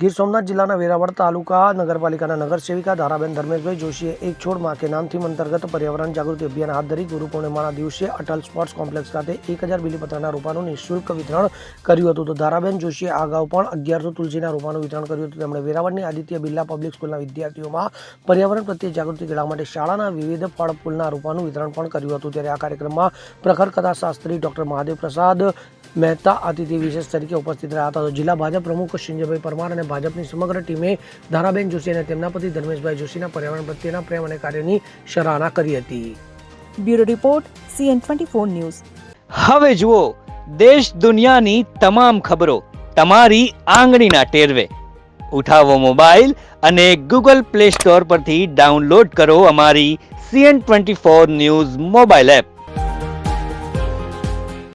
ગીર સોમનાથ જિલ્લાના વેરાવળ તાલુકા નગરપાલિકાના નગરસેવિકા ધારાબેન ધર્મેશભાઈ જોશીએ એક છોડમાં કે નામ અંતર્ગત પર્યાવરણ જાગૃતિ અભિયાન હાથ ધરી ગુરુ પૂર્ણિમાના દિવસે અટલ સ્પોર્ટ્સ કોમ્પ્લેક્સ ખાતે એક હજાર બીલીપત્રના રોપાનું નિઃશુલ્ક વિતરણ કર્યું હતું. તો ધારાબેન જોશીએ અગાઉ પણ અગિયારસો તુલસીના રોપાનું વિતરણ કર્યું હતું. તેમણે વેરાવળની આદિત્ય બિરલા પબ્લિક સ્કૂલના વિદ્યાર્થીઓમાં પર્યાવરણ પ્રત્યે જાગૃતિ કેળવવા માટે શાળાના વિવિધ ફળ ફૂલના રોપાનું વિતરણ પણ કર્યું હતું. ત્યારે આ કાર્યક્રમમાં પ્રખર કથા શાસ્ત્રી ડોક્ટર મહાદેવ પ્રસાદ મહેતા અતિથિ વિશેષ તરીકે ઉપસ્થિત રહ્યા હતા. તો જિલ્લા ભાજપ પ્રમુખ શિંજભાઈ પરમાર અને ભાજપની સમગ્ર ટીમે ધારાબેન જોશી અને તેમના પતિ ધર્મેશભાઈ જોશીના પર્યાવરણ પ્રત્યેના પ્રેમ અને કાર્યની સરાહના કરી હતી. Bureau report CN twenty four news. હવે જુઓ દેશ દુનિયાની તમામ ખબરો તમારી આંગળીના ટેરવે. ઉઠાવો મોબાઈલ અને ગૂગલ પ્લે સ્ટોર પરથી ડાઉનલોડ કરો અમારી CN twenty four news mobile app.